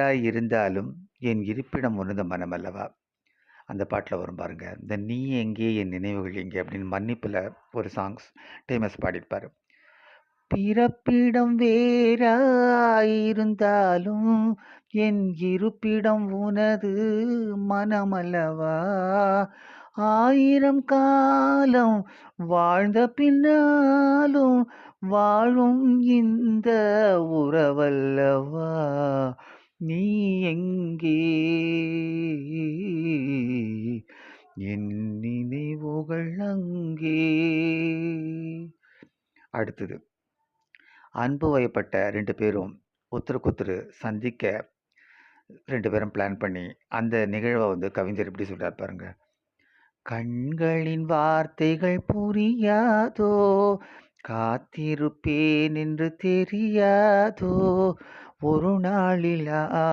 வேறாய் இருந்தாலும் என் இருப்பிடம் உனது மனமல்லவா அந்த பாட்டில் வரும் பாருங்க. இந்த நீ எங்கே என் நினைவுகள் எங்கே? அப்படின்னு மன்னிப்பில் ஒரு சாங்ஸ் டேமஸ் பாடியிருப்பார். பிறப்பிடம் வேறாயிருந்தாலும் என் இருப்பிடம் உனது மனமல்லவா ஆயிரம் காலம் வாழ்ந்த பின்னாலும் வாழும் இந்த உறவல்லவா? நீ எங்கே? என் நினைவுகள் அங்கே. அடுத்தது. அன்பு வயப்பட்ட ரெண்டு பேரும் ஒருத்தருக்கொருத்தர் சந்திக்க ரெண்டு பேரும் பிளான் பண்ணி அந்த நிகழ்வை வந்து கவிஞர் எப்படி சொல்கிறார் பாருங்க. கண்களின் வார்த்தைகள் புரியாதோ காத்திருப்பேன் என்று தெரியாதோ ஒரு நாளிலா